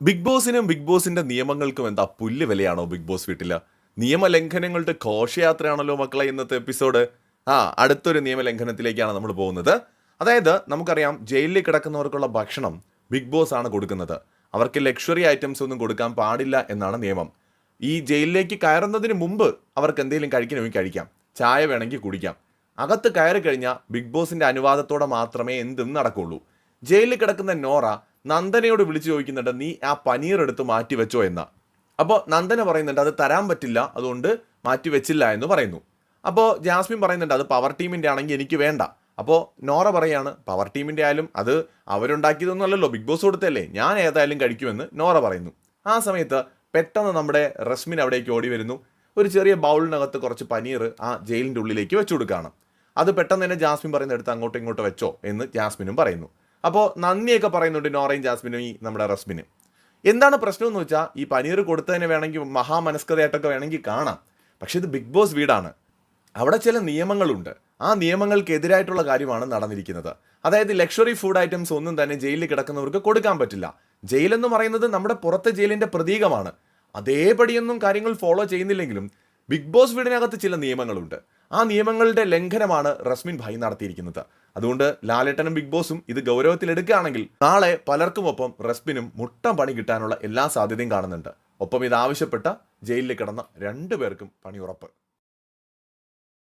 Big ബോസിനും big ബോസിന്റെ നിയമങ്ങൾക്കും എന്താ പുല്ല് വിലയാണോ ബിഗ് ബോസ് വീട്ടിൽ? നിയമലംഘനങ്ങളുടെ ഘോഷയാത്രയാണല്ലോ മക്കളെ ഇന്നത്തെ എപ്പിസോഡ്. ആ അടുത്തൊരു നിയമലംഘനത്തിലേക്കാണ് നമ്മൾ പോകുന്നത്. അതായത് നമുക്കറിയാം ജയിലിൽ കിടക്കുന്നവർക്കുള്ള ഭക്ഷണം ബിഗ് ബോസ് ആണ് കൊടുക്കുന്നത്. അവർക്ക് ലക്ഷറി ഐറ്റംസ് ഒന്നും കൊടുക്കാൻ പാടില്ല എന്നാണ് നിയമം. ഈ ജയിലിലേക്ക് കയറുന്നതിന് മുമ്പ് അവർക്ക് എന്തെങ്കിലും കഴിക്കണമെങ്കിൽ കഴിക്കാം. ചായ വേണമെങ്കിൽ കുടിക്കാം. അകത്ത് കയറി കഴിഞ്ഞാൽ ബിഗ് ബോസിന്റെ അനുവാദത്തോടെ മാത്രമേ എന്തും നടക്കുള്ളൂ. ജയിലിൽ കിടക്കുന്ന നോറ നന്ദനയോട് വിളിച്ചു ചോദിക്കുന്നുണ്ട് നീ ആ പനീർ എടുത്ത് മാറ്റി വെച്ചോ എന്ന. അപ്പോൾ നന്ദന പറയുന്നുണ്ട് അത് തരാൻ പറ്റില്ല അതുകൊണ്ട് മാറ്റി വെച്ചില്ല എന്ന് പറയുന്നു. അപ്പോൾ ജാസ്മിൻ പറയുന്നുണ്ട് അത് പവർ ടീമിന്റെ ആണെങ്കിൽ എനിക്ക് വേണ്ട. അപ്പോൾ നോറ പറയാണ് പവർ ടീമിന്റെ ആയാലും അത് അവരുണ്ടാക്കിയതൊന്നും അല്ലല്ലോ ബിഗ് ബോസ് കൊടുത്തല്ലേ ഞാൻ ഏതായാലും കഴിക്കുമെന്ന് നോറ പറയുന്നു. ആ സമയത്ത് പെട്ടെന്ന് നമ്മുടെ റസ്മിൻ അവിടേക്ക് ഓടി വരുന്നു. ഒരു ചെറിയ ബൗളിനകത്ത് കുറച്ച് പനീർ ആ ജയിലിന്റെ ഉള്ളിലേക്ക് വെച്ചു കൊടുക്കുകയാണ്. അത് പെട്ടെന്ന് തന്നെ ജാസ്മിൻ പറയുന്ന എടുത്ത് അങ്ങോട്ടും ഇങ്ങോട്ടും വെച്ചോ എന്ന് ജാസ്മിനും പറയുന്നു. അപ്പോൾ നന്ദിയൊക്കെ പറയുന്നുണ്ട് നോറയും ജാസ്മിനും ഈ നമ്മുടെ റസ്മിനും. എന്താണ് പ്രശ്നം എന്ന് വെച്ചാൽ ഈ പനീർ കൊടുത്തതിന് വേണമെങ്കിൽ മഹാമനസ്കതയായിട്ടൊക്കെ വേണമെങ്കിൽ കാണാം. പക്ഷേ ഇത് ബിഗ് ബോസ് വീടാണ്. അവിടെ ചില നിയമങ്ങളുണ്ട്. ആ നിയമങ്ങൾക്കെതിരായിട്ടുള്ള കാര്യമാണ് നടന്നിരിക്കുന്നത്. അതായത് ലക്ഷറി ഫുഡ് ഐറ്റംസ് ഒന്നും തന്നെ ജയിലിൽ കിടക്കുന്നവർക്ക് കൊടുക്കാൻ പറ്റില്ല. ജയിലെന്ന് പറയുന്നത് നമ്മുടെ പുറത്തെ ജയിലിന്റെ പ്രതീകമാണ്. അതേപടിയൊന്നും കാര്യങ്ങൾ ഫോളോ ചെയ്യുന്നില്ലെങ്കിലും ബിഗ് ബോസ് വീടിനകത്ത് ചില നിയമങ്ങളുണ്ട്. ആ നിയമങ്ങളുടെ ലംഘനമാണ് റസ്മിൻ ഭായ് നടത്തിയിരിക്കുന്നത്. അതുകൊണ്ട് ലാലേട്ടനും ബിഗ് ബോസും ഇത് ഗൗരവത്തിൽ ഗൗരവത്തിലെടുക്കുകയാണെങ്കിൽ നാളെ പലർക്കുമൊപ്പം റസ്മിനും മുട്ടം പണി കിട്ടാനുള്ള എല്ലാ സാധ്യതയും കാണുന്നുണ്ട്. ഒപ്പം ഇത് ആവശ്യപ്പെട്ട ജയിലിൽ കിടന്ന രണ്ടുപേർക്കും പണി ഉറപ്പ്.